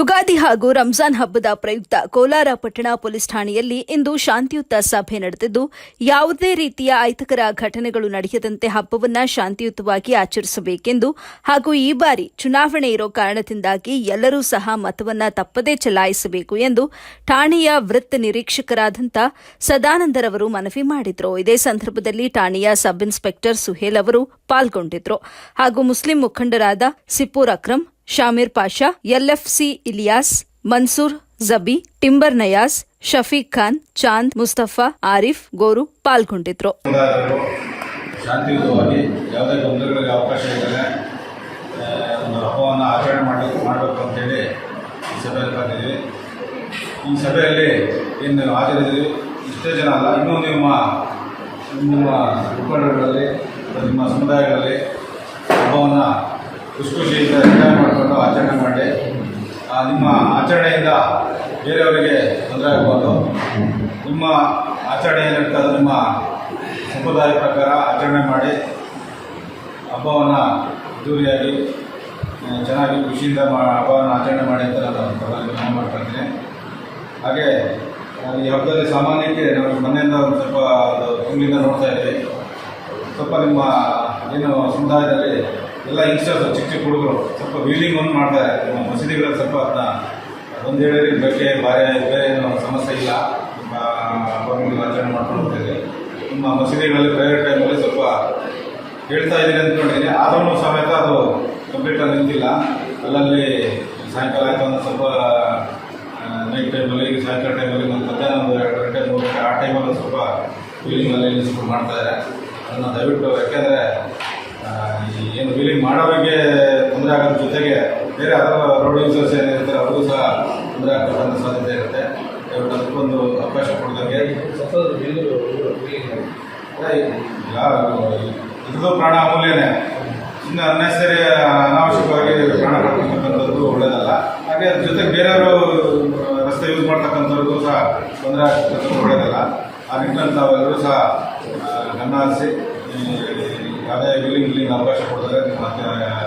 ಹಾಗೂ ರಂಜಾನ್ ಹಬ್ಬದ ಪ್ರಯುಕ್ತ ಕೋಲಾರ ಪಟ್ಟಣ ಪೊಲೀಸ್ ಠಾಣೆಯಲ್ಲಿ ಇಂದು ಶಾಂತಿಯುತ ಸಭೆ ನಡೆದಿದ್ದು, ಯಾವುದೇ ರೀತಿಯ ಅಹಿತಕರ ಘಟನೆಗಳು ನಡೆಯದಂತೆ ಹಬ್ಬವನ್ನು ಶಾಂತಿಯುತವಾಗಿ ಆಚರಿಸಬೇಕೆಂದು ಹಾಗೂ ಈ ಬಾರಿ ಚುನಾವಣೆ ಇರೋ ಕಾರಣದಿಂದಾಗಿ ಎಲ್ಲರೂ ಸಹ ಮತವನ್ನ ತಪ್ಪದೇ ಚಲಾಯಿಸಬೇಕು ಎಂದು ಠಾಣೆಯ ವೃತ್ತ ನಿರೀಕ್ಷಕರಾದಂಥ ಸದಾನಂದರವರು ಮನವಿ ಮಾಡಿದ್ರು. ಇದೇ ಸಂದರ್ಭದಲ್ಲಿ ಠಾಣೆಯ ಸಬ್ ಇನ್ಸ್ಪೆಕ್ಟರ್ ಸುಹೇಲ್ ಅವರು ಪಾಲ್ಗೊಂಡಿದ್ರು ಹಾಗೂ ಮುಸ್ಲಿಂ ಮುಖಂಡರಾದ ಸಿಪೂರ್ ಅಕ್ರಮ್ ಶಾಮೀರ್ ಪಾಷಾ, ಎಲ್ಎಫ್ಸಿ ಇಲಿಯಾಸ್, ಮನ್ಸೂರ್ ಜಬಿ, ಟಿಂಬರ್ ನಯಾಸ್ ಶಫೀಕ್ ಖಾನ್, ಚಾಂದ್ ಮುಸ್ತಫಾ, ಆರಿಫ್, ಗೋರು ಪಾಲ್ಗೊಂಡಿದ್ರು. ಶಾಂತಿಯುತವಾಗಿ ಯಾವುದೇ ಗೊಂದಲಗಳಿಗೆ ಅವಕಾಶ ಇಲ್ಲದೆ ಒಂದು ಹಬ್ಬವನ್ನು ಆಚರಣೆ ಮಾಡಬೇಕು ಮಾಡಬೇಕು ಅಂತೇಳಿ ಈ ಸಭೆಯಲ್ಲಿ ಕರೆದಿದ್ವಿ ಈ ಸಭೆಯಲ್ಲಿ ಏನು ಹಾಜರಿದ್ದೀವಿ. ಇಷ್ಟೇ ಜನ ಅಲ್ಲ, ಇನ್ನೂ ನಿಮ್ಮ ನಿಮ್ಮ ಮುಖಂಡರುಗಳಲ್ಲಿ ನಿಮ್ಮ ಸಮುದಾಯಗಳಲ್ಲಿ ಹಬ್ಬವನ್ನು ಖುಷಿ ಖುಷಿಯಿಂದ ಎಂಜಾಯ್ ಮಾಡಿಕೊಂಡು ಆಚರಣೆ ಮಾಡಿ ನಿಮ್ಮ ಆಚರಣೆಯಿಂದ ಬೇರೆಯವರಿಗೆ ತೊಂದರೆ ಆಗಬಾರ್ದು. ನಿಮ್ಮ ಆಚರಣೆ ಏನಿರ್ತದೆ ನಿಮ್ಮ ಸಂಪ್ರದಾಯ ಪ್ರಕಾರ ಆಚರಣೆ ಮಾಡಿ, ಹಬ್ಬವನ್ನು ಅದ್ದೂರಿಯಾಗಿ ಚೆನ್ನಾಗಿ ಖುಷಿಯಿಂದ ಮಾ, ಹಬ್ಬವನ್ನು ಆಚರಣೆ ಮಾಡಿ ಅಂತ ನಾನು ಪರವಾಗಿ ಮಾಡ್ಕೊಳ್ತೀನಿ ಹಾಗೆ ಈ ಹಬ್ಬದಲ್ಲಿ ಸಾಮಾನ್ಯಕ್ಕೆ ನಾವು ಮನೆಯಿಂದ ಒಂದು ಸ್ವಲ್ಪ ತುಂಬಿಂದ ನೋಡ್ತಾ ಇದ್ದೀವಿ ಸ್ವಲ್ಪ ನಿಮ್ಮ ಏನು ಸಮುದಾಯದಲ್ಲಿ ಎಲ್ಲ ಯಂಗ್ಸ್ಟರ್ಸ್ ಚಿಕ್ಕ ಚಿಕ್ಕ ಹುಡುಗರು, ಸ್ವಲ್ಪ ವೀಲಿಂಗ್ ಒಂದು ಮಾಡ್ತಾರೆ ನಿಮ್ಮ ಮಸೀದಿಗಳಲ್ಲಿ ಸ್ವಲ್ಪ ಅದನ್ನ ಒಂದು ಹೇಳಿ ಬಗ್ಗೆ ಬಾರಿ, ಬೇರೆ ಏನು ಸಮಸ್ಯೆ ಇಲ್ಲ. ಹಬ್ಬಗಳನ್ನು ಆಚರಣೆ ಮಾಡ್ಕೊಂಡು ನಿಮ್ಮ ಮಸೀದಿಗಳಲ್ಲಿ ಪ್ರೈವೇಟ್ ಟೈಮಲ್ಲಿ ಸ್ವಲ್ಪ ಹೇಳ್ತಾ ಇದ್ದೀನಿ ಅಂದ್ಕೊಂಡಿದ್ದೀನಿ. ಆದ್ರೂ ಸಮೇತ ಅದು ಕಂಪ್ಲೀಟಾಗಿ ನಿಂತಿಲ್ಲ. ಅಲ್ಲಲ್ಲಿ ಸಾಯಂಕಾಲ ಆಯಿತು ಅಂದರೆ ಸ್ವಲ್ಪ ನೈಟ್ ಟೈಮಲ್ಲಿ ಸಾಯಂಕಾಲ ಟೈಮಲ್ಲಿ ಒಂದು ಮಧ್ಯಾಹ್ನ ಒಂದು ಎರಡು ಗಂಟೆ, ಮೂರು ಗಂಟೆ, ಆ ಟೈಮಲ್ಲಿ ಸ್ವಲ್ಪ ಫೀಲಿಂಗಲ್ಲಿ ಸ್ವಲ್ಪ ಮಾಡ್ತಾ ಇದ್ದಾರೆ. ಅದನ್ನು ದಯವಿಟ್ಟು ಯಾಕೆಂದರೆ ಈ ಏನು ವೀಲಿಂಗ್ ಮಾಡೋರಿಗೆ ತೊಂದರೆ ಆಗೋದ್ರ ಜೊತೆಗೆ ಬೇರೆ ಅದರ ರೋಡ್ ಯೂಸರ್ಸ್ ಏನಿರ್ತಾರೆ ಅವ್ರಿಗೂ ಸಹ ತೊಂದರೆ ಆಗ್ತಕ್ಕಂಥ ಸಾಧ್ಯತೆ ಇರುತ್ತೆ. ದಯವಿಟ್ಟು ಅದಕ್ಕೊಂದು ಅವಕಾಶ ಕೊಡೋದಕ್ಕೆ ಇದ್ರದ್ದು ಪ್ರಾಣ ಅಮೂಲ್ಯನೇ. ಇನ್ನು ಅನ್ನೆಸರಿ ಅನಾವಶ್ಯಕವಾಗಿ ಪ್ರಾಣ ಕಳ್ಕೊಳ್ತಕ್ಕಂಥದ್ದು ಒಳ್ಳೆಯದಲ್ಲ ಹಾಗೆ ಅದ್ರ ಜೊತೆಗೆ ಬೇರೆಯವರು, ರಸ್ತೆ ಯೂಸ್ ಮಾಡ್ತಕ್ಕಂಥವ್ರಿಗೂ ಸಹ ತೊಂದರೆ ಆಗ್ತಕ್ಕಂಥದ್ದು ಒಳ್ಳೆಯದಲ್ಲ ಆ ನಿಟ್ಟಿನಲ್ಲಿ ತಾವೆಲ್ಲರೂ ಸಹ ಗಮನ ಹರಿಸಿ ಈ ಯಾವುದೇ ವಿಲಿಂಗ್ ವಿಲಿಂಗ್ ಅವಕಾಶ ಕೊಡಿದ್ರೆ ನಿಮ್ಮ